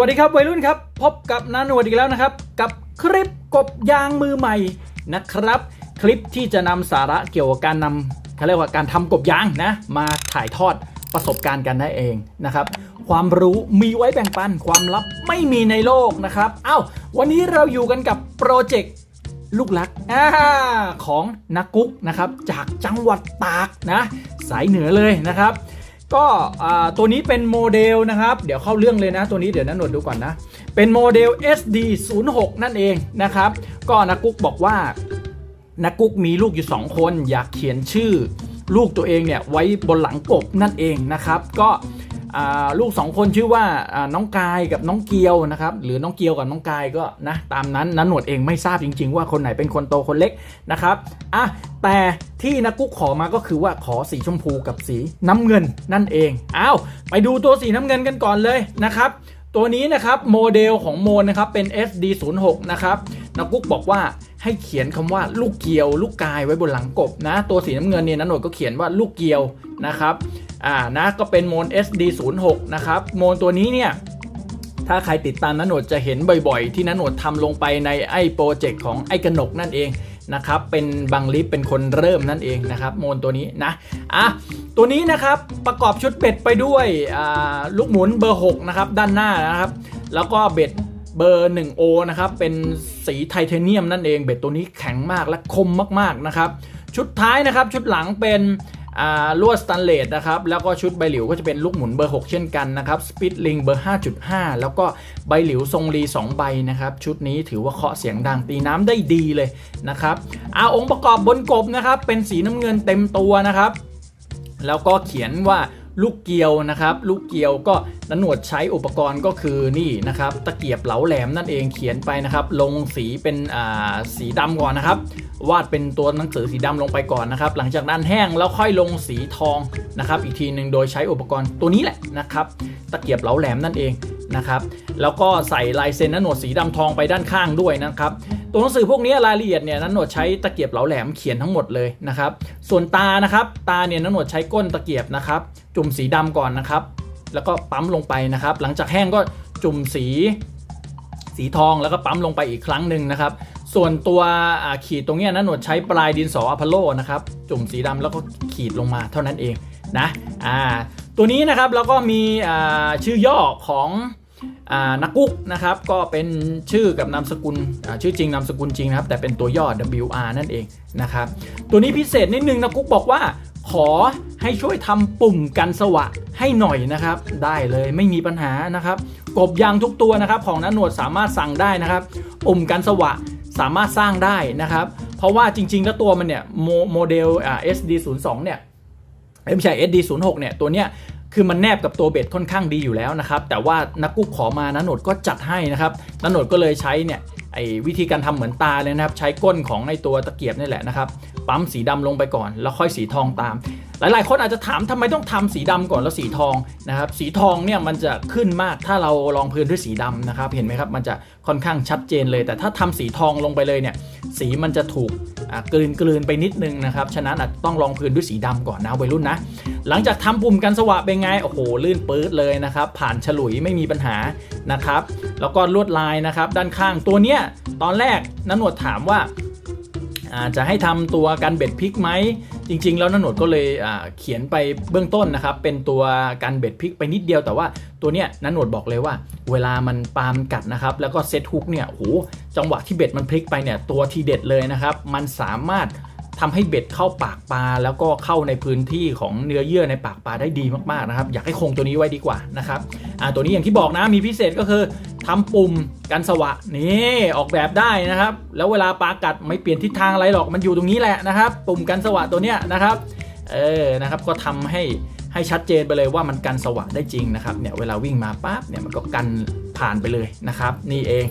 วัสดีครับวัยรุ่นครับ พบกับนาหนวดอีกแล้วนะครับ กับคลิปกบยางมือใหม่นะครับ คลิปที่จะนำสาระเกี่ยวกับการนำเขาเรียกว่าการทำกบยางนะ มาถ่ายทอดประสบการณ์กันได้เองนะครับ ความรู้มีไว้แบ่งปัน ความลับไม่มีในโลกนะครับเอ้าวันนี้เราอยู่กันกับโปรเจกต์ลูกลักอของนักกุ๊กนะครับ จากจังหวัดตากนะ สายเหนือเลยนะครับ ก็ตัวนี้เป็นโมเดลนะครับ เดี๋ยวเข้าเรื่องเลยนะ ตัวนี้เดี๋ยวนะหนวดดูก่อนนะ เป็นโมเดล SD 0 6นั่นเองนะครับ ก็นักกุ๊กบอกว่านักกุ๊กมีลูกอยู่ 2 คน อยากเขียนชื่อ ลูกตัวเองเนี่ยไว้บนหลังกบนั่นเองนะครับ ก็ ลูก2คนชื่อว่าน้องกายกับน้องเกียวนะครับหรือน้องเกียวกับน้องกายก็นะตามนั้นนันหนวดเองไม่ทราบจริง ๆ ว่าคนไหนเป็นคนโตคนเล็กนะครับอะแต่ที่นักกุ๊กขอมาก็คือว่าขอสีชมพูกับสีน้ำเงินนั่นเองอ้าวไปดูตัวสีน้ำเงินกันก่อนเลยนะครับ ตัวนี้นะครับโมเดลของโมนนะครับเป็น SD06 นะครับนักกุ๊กบอกว่า ให้เขียนคำว่าลูกเกียว ลูกกายไว้บนหลังกบนะ ตัวสีน้ำเงินเนี่ยนะหนวดก็เขียนว่าลูกเกียวนะครับอ่านะก็เป็นโมน SD06 นะครับโมนตัวนี้เนี่ยถ้าใครติดตามนันโหนดจะเห็นบ่อยๆ ที่นันโหนดทำลงไปในไอ้โปรเจกต์ของไอ้กนกนั่นเองนะครับ เป็นบังลิฟเป็นคนเริ่มนั่นเองนะครับ โมนตัวนี้นะ อะ ตัวนี้นะครับประกอบชุดเบ็ดไปด้วยลูกหมุนเบอร์ 6 นะครับ ด้านหน้านะครับ แล้วก็เบ็ด เบอร์ 1O นะครับ เป็นสีไทเทเนียมนั่นเอง เบ็ดตัวนี้แข็งมากและคมมากๆนะครับ ชุดท้ายนะครับ ชุดหลังเป็นลวดสแตนเลสนะครับ แล้วก็ชุดใบหลิวก็จะเป็นลูกหมุนเบอร์ 6 เช่นกันนะครับ สปิ t ลิงเบอร์ 5.5 แล้วก็ใบหลิวทรงรี 2 ใบนะครับ ชุดนี้ถือว่าเคาะเสียงดังตีน้ำได้ดีเลยนะครับอาองค์ประกอบบนกบนะครับ เป็นสีน้ำเงินเต็มตัวนะครับ แล้วก็เขียนว่า ลูกเกียวนะครับ ลูกเกียวก็นหนวดใช้อุปกรณ์ก็คือนี่นะครับ ตะเกียบเหลาแหลมนั่นเองเขียนไปนะครับ ลงสีเป็นสีดำก่อนนะครับ วาดเป็นตัวหนังสือสีดำลงไปก่อนนะครับ หลังจากนั้นแห้งแล้วค่อยลงสีทองนะครับ อีกทีหนึ่งโดยใช้อุปกรณ์ตัวนี้แหละนะครับ ตะเกียบเหลาแหลมนั่นเองนะครับ แล้วก็ใส่ลายเซ็นนันหนวดสีดำทองไปด้านข้างด้วยนะครับ ตัวหนังสือพวกนี้รายละเอียดเนี่ยนันหนวดใช้ตะเกียบเหลาแหลมเขียนทั้งหมดเลยนะครับ ส่วนตานะครับตาเนี่ยนันหนวดใช้ก้นตะเกียบนะครับ จุ่มสีดำก่อนนะครับ แล้วก็ปั๊มลงไปนะครับ หลังจากแห้งก็จุ่มสีสีทองแล้วก็ปั๊มลงไปอีกครั้งหนึ่งนะครับ ส่วนตัวขีดตรงเนี้ยนะหนวดใช้ปลายดินสออพอลโลนะครับ จุ่มสีดำแล้วก็ขีดลงมาเท่านั้นเองนะอ่าตัวนี้นะครับแล้วก็มีชื่อย่อของ นักกุ๊กนะครับก็เป็นชื่อกับนามสกุลชื่อจริงนามสกุลจริงนะครับ แต่เป็นตัวย่อ WR นั่นเองนะครับ ตัวนี้พิเศษนิดนึงนักกุ๊กบอกว่า ขอให้ช่วยทำปุ่มกันสวะให้หน่อยนะครับ ได้เลยไม่มีปัญหานะครับ กบยางทุกตัวนะครับ ของนันหนวดสามารถสั่งได้นะครับ ปุ่มกันสวะสามารถสร้างได้นะครับ เพราะว่าจริง ๆ แล้วตัวมันเนี่ยโมเดล SD 0 2 เนี่ยเอ้ยไม่ใช่ SD 0 6 เนี่ยตัวเนี้ย คือมันแนบกับตัวเบ็ดค่อนข้างดีอยู่แล้วนะครับ แต่ว่านักกุ๊กขอมานันโหนดก็จัดให้นะครับนันโหนดก็เลยใช้เนี่ยไอ้วิธีการทำเหมือนตาเลยนะครับ ใช้ก้นของในตัวตะเกียบนี่แหละนะครับ ปั๊มสีดำลงไปก่อน แล้วค่อยสีทองตาม หลายๆ คนอาจจะถามทำไมต้องทำสีดำก่อนแล้วสีทองนะครับ สีทองเนี่ยมันจะขึ้นมากถ้าเราลองพื้นด้วยสีดำนะครับ เห็นไหมครับ มันจะค่อนข้างชัดเจนเลย แต่ถ้าทำสีทองลงไปเลยเนี่ย สีมันจะถูก กลืนกลืนไปนิดนึงนะครับฉะนั้นต้องลองพื้นด้วยสีดำก่อนนะวัยรุ่นนะ หลังจากทำปุ่มกันสวะเป็นไงโอ้โหลื่นปื๊ดเลยนะครับผ่านฉลุยไม่มีปัญหานะครับ แล้วก็ลวดลายนะครับ ด้านข้างตัวเนี้ยตอนแรกนันหนวดถามว่าจะให้ทำตัวกันเบ็ดพริกไหม จริง ๆ แล้วนันโหนดก็เลยเขียนไปเบื้องต้นนะครับ เป็นตัวกันเบ็ดพลิกไปนิดเดียวแต่ว่าตัวเนี้ยนันโหนดบอกเลยว่า เวลามันปาล์มกัดนะครับ แล้วก็เซตฮุกเนี่ยโอ้โหจังหวะที่เบ็ดมันพลิกไปเนี่ยตัวทีเด็ดเลยนะครับ มันสามารถทำให้เบ็ดเข้าปากปลาแล้วก็เข้าในพื้นที่ของเนื้อเยื่อในปากปลาได้ดีมากๆนะครับ อยากให้คงตัวนี้ไว้ดีกว่านะครับอ่าตัวนี้อย่างที่บอกนะมีพิเศษก็คือ ทำปุ่มกันสวะนี่ออกแบบได้นะครับ แล้วเวลาปลากัดไม่เปลี่ยนทิศทางอะไรหรอกมันอยู่ตรงนี้แหละนะครับ ปุ่มกันสวะตัวเนี้ยนะครับเออนะครับก็ทำให้ให้ชัดเจนไปเลยว่ามันกันสวะได้จริงนะครับเนี่ยเวลาวิ่งมาปั๊บเนี่ยมันก็กันผ่านไปเลยนะครับ นี่เอง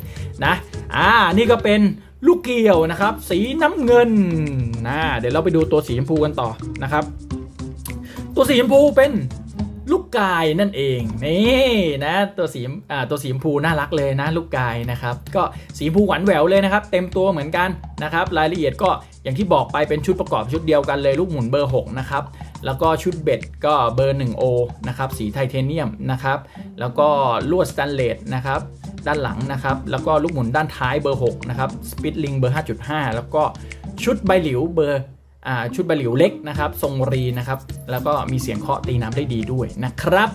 นะอ่านี่ก็เป็นลูกเกี่ยวนะครับ สีน้ำเงินนะเดี๋ยวเราไปดูตัวสีชมพูกันต่อนะครับ ตัวสีชมพูเป็น ลูกกายนั่นเองนี่นะตัวสีอ่าตัวสีชมพูน่ารักเลยนะลูกกายนะครับก็สีชมพูหวานแหววเลยนะครับเต็มตัวเหมือนกันนะครับรายละเอียดก็อย่างที่บอกไปเป็นชุดประกอบชุดเดียวกันเลยลูกหมุนเบอร์6นะครับแล้วก็ชุดเบ็ดก็เบอร์ 1O นะครับสีไทเทเนียมนะครับแล้วก็ลวดสแตนเลสนะครับด้านหลังนะครับแล้วก็ลูกหมุนด้านท้ายเบอร์6นะครับสปิดลิงเบอร์ 5.5 แล้วก็ชุดใบหลิวเบอร์ ชุดใบหลิวเล็กนะครับทรงรีนะครับแล้วก็มีเสียงเคาะตีน้ำได้ดีด้วยนะครับ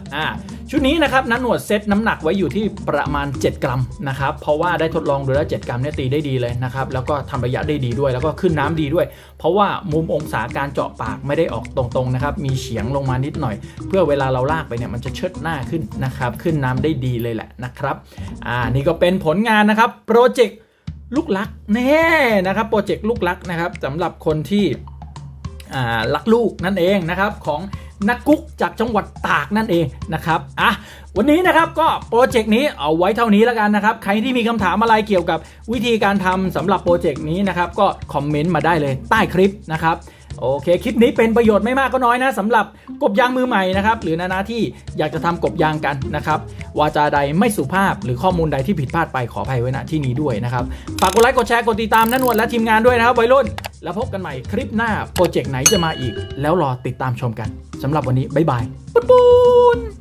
ชุดนี้นะครับนันหนวดเซตน้ำหนักไว้อยู่ที่ประมาณ 7 กรัมนะครับเพราะว่าได้ทดลองดูแล้ว 7 กรัมเนี่ยตีได้ดีเลยนะครับแล้วก็ทำระยะได้ดีด้วย แล้วก็ขึ้นน้ำดีด้วย เพราะว่ามุมองศาการเจาะปากไม่ได้ออกตรงๆนะครับมีเฉียงลงมานิดหน่อย เพื่อเวลาเราลากไปเนี่ยมันจะเชิดหน้าขึ้นนะครับขึ้นน้ำได้ดีเลยแหละนะครับอ่านี่ก็เป็นผลงานนะครับโปรเจกต์ลูกลักแน่นะครับโปรเจกต์ลูกลักนะครับสำหรับคนที่ รักลูกนั่นเองนะครับของนักกุ๊กจากจังหวัดตากนั่นเองนะครับอะวันนี้นะครับก็โปรเจกต์นี้เอาไว้เท่านี้แล้วกันนะครับ ใครที่มีคำถามอะไรเกี่ยวกับวิธีการทำสำหรับโปรเจกต์นี้นะครับ ก็คอมเมนต์มาได้เลยใต้คลิปนะครับ โอเค คลิปนี้เป็นประโยชน์ไม่มากก็น้อยนะสำหรับกบยางมือใหม่นะครับ หรือนานาที่อยากจะทำกบยางกันนะครับวาจาใดไม่สุภาพหรือข้อมูลใดที่ผิดพลาดไปขออภัยไว้ณที่นี้ด้วยนะครับฝากกดไลค์กดแชร์กดติดตามนันวลและทีมงานด้วยนะครับวัยรุ่น แล้วพบกันใหม่คลิปหน้าโปรเจกต์ไหนจะมาอีก แล้วรอติดตามชมกันสำหรับวันนี้บ๊ายบายปุ๊บ